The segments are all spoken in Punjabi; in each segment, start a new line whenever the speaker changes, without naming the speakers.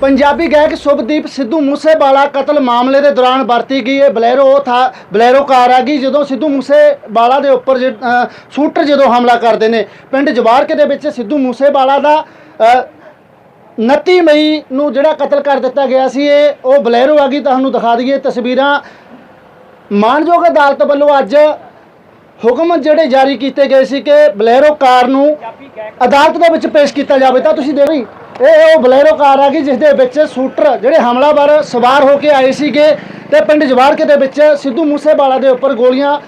ਪੰਜਾਬੀ ਗਾਇਕ ਸ਼ੁਭਦੀਪ ਸਿੱਧੂ ਮੂਸੇਵਾਲਾ ਕਤਲ ਮਾਮਲੇ ਦੇ ਦੌਰਾਨ ਵਰਤੀ ਗਈ ਇਹ ਬਲੈਰੋ ਥਾ ਬਲੈਰੋ ਕਾਰ ਆ ਗਈ ਜਦੋਂ ਸਿੱਧੂ ਮੂਸੇਵਾਲਾ ਦੇ ਉੱਪਰ ਜਿ- ਸ਼ੂਟਰ ਜਦੋਂ ਹਮਲਾ ਕਰਦੇ ਨੇ। ਪਿੰਡ ਜਵਾਰਕੇ ਦੇ ਵਿੱਚ ਸਿੱਧੂ ਮੂਸੇਵਾਲਾ ਦਾ ਅ, 29 ਮਈ ਨੂੰ ਜਿਹੜਾ ਕਤਲ ਕਰ ਦਿੱਤਾ ਗਿਆ ਸੀ ਇਹ ਉਹ ਬਲੈਰੋ ਆ ਗਈ। ਤੁਹਾਨੂੰ ਦਿਖਾ ਦਈਏ ਤਸਵੀਰਾਂ। ਮਾਨਯੋਗ ਅਦਾਲਤ ਵੱਲੋਂ ਅੱਜ ਹੁਕਮ ਜਿਹੜੇ ਜਾਰੀ ਕੀਤੇ ਗਏ ਸੀ ਕਿ ਬਲੈਰੋ ਕਾਰ ਨੂੰ ਅਦਾਲਤ ਦੇ ਵਿੱਚ ਪੇਸ਼ ਕੀਤਾ ਜਾਵੇ। ਤਾਂ ਤੁਸੀਂ ਦੇਖ ਰਹੀ ਇਹ ਉਹ ਬਲੈਰੋ ਕਾਰ ਆ ਗਈ ਜਿਸ ਦੇ ਵਿੱਚ ਸ਼ੂਟਰ ਜਿਹੜੇ ਹਮਲਾਵਰ ਸਵਾਰ ਹੋ ਕੇ ਆਏ ਸੀਗੇ ਤੇ ਪਿੰਡ ਜਵਾਰਕੇ ਦੇ ਵਿੱਚ ਸਿੱਧੂ ਮੂਸੇਵਾਲਾ ਦੇ ਉੱਪਰ ਗੋਲੀਆਂ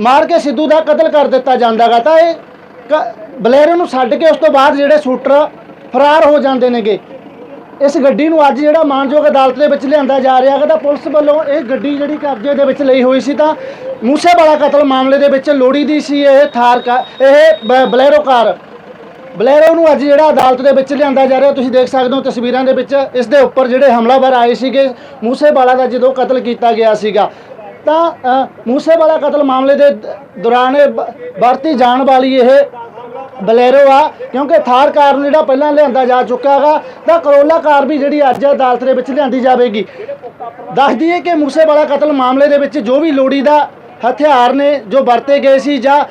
ਮਾਰ ਕੇ ਸਿੱਧੂ ਦਾ ਕਤਲ ਕਰ ਦਿੱਤਾ ਜਾਂਦਾਗਾ। ਤਾਂ ਇਹ ਕ- ਬਲੈਰੋ ਨੂੰ ਛੱਡ ਕੇ ਉਸ ਤੋਂ ਬਾਅਦ ਜਿਹੜੇ ਸ਼ੂਟਰ ਫਰਾਰ ਹੋ ਜਾਂਦੇ ਨੇਗੇ। ਇਸ ਗੱਡੀ ਨੂੰ ਅੱਜ ਜਿਹੜਾ ਮਾਨਯੋਗ ਅਦਾਲਤ ਦੇ ਵਿੱਚ ਲਿਆਂਦਾ ਜਾ ਰਿਹਾ ਹੈਗਾ ਤਾਂ ਪੁਲਿਸ ਵੱਲੋਂ ਇਹ ਗੱਡੀ ਜਿਹੜੀ ਕਬਜ਼ੇ ਦੇ ਵਿੱਚ ਲਈ ਹੋਈ ਸੀ ਤਾਂ ਮੂਸੇਵਾਲਾ ਕਤਲ ਮਾਮਲੇ ਦੇ ਵਿੱਚ ਲੋੜੀ ਦੀ ਸੀ। ਇਹ ਥਾਰ ਕਾ ਇਹ ਬ- ਬਲੈਰੋ ਕਾਰ ਬਲੈਰੋ ਨੂੰ ਅੱਜ ਜਿਹੜਾ ਅਦਾਲਤ ਦੇ ਵਿੱਚ ਲਿਆਂਦਾ ਜਾ ਰਿਹਾ, ਤੁਸੀਂ ਦੇਖ ਸਕਦੇ ਹੋ ਤਸਵੀਰਾਂ ਦੇ ਵਿੱਚ, ਇਸ ਦੇ ਉੱਪਰ ਜਿਹੜੇ ਹਮਲਾਵਰ ਆਏ ਸੀਗੇ, ਮੂਸੇਵਾਲਾ ਦਾ ਜਦੋਂ ਕਤਲ ਕੀਤਾ ਗਿਆ ਸੀਗਾ, ਤਾਂ ਮੂਸੇਵਾਲਾ ਕਤਲ ਮਾਮਲੇ ਦੇ ਦੌਰਾਨ ਇਹ ਵਰਤੀ ਜਾਣ ਵਾਲੀ ਇਹ ਬਲੈਰੋ ਆ, ਕਿਉਂਕਿ ਥਾਰ ਕਾਰ ਨੂੰ ਜਿਹੜਾ ਪਹਿਲਾਂ ਲਿਆਂਦਾ ਜਾ ਚੁੱਕਾ ਹੈਗਾ, ਤਾਂ ਕਰੋਲਾ ਕਾਰ ਵੀ ਜਿਹੜੀ ਅੱਜ ਅਦਾਲਤ ਦੇ ਵਿੱਚ ਲਿਆਂਦੀ ਜਾਵੇਗੀ। ਦੱਸ ਦਈਏ ਕਿ ਮੂਸੇਵਾਲਾ ਕਤਲ ਮਾਮਲੇ ਦੇ ਵਿੱਚ ਜੋ ਵੀ ਲੋੜੀ ਦਾ ਹਥਿਆਰ ਨੇ ਜੋ ਵਰਤੇ ਗਏ ਸੀ ਜਾਂ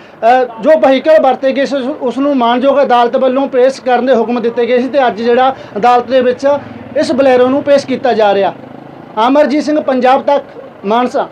ਜੋ ਵਹੀਕਲ ਵਰਤੇ ਗਏ ਸੀ, ਉਸ- ਨੂੰ ਮਾਨਯੋਗ ਅਦਾਲਤ ਵੱਲੋਂ ਪੇਸ਼ ਕਰਨ ਦੇ ਹੁਕਮ ਦਿੱਤੇ ਗਏ ਸੀ ਤੇ ਅੱਜ ਜਿਹੜਾ ਅਦਾਲਤ ਦੇ ਵਿੱਚ ਇਸ ਬਲੇਰੋ ਨੂੰ ਪੇਸ਼ ਕੀਤਾ ਜਾ ਰਿਹਾ। ਅਮਰਜੀਤ ਸਿੰਘ, ਪੰਜਾਬ ਤੱਕ, ਮਾਨਸਾ।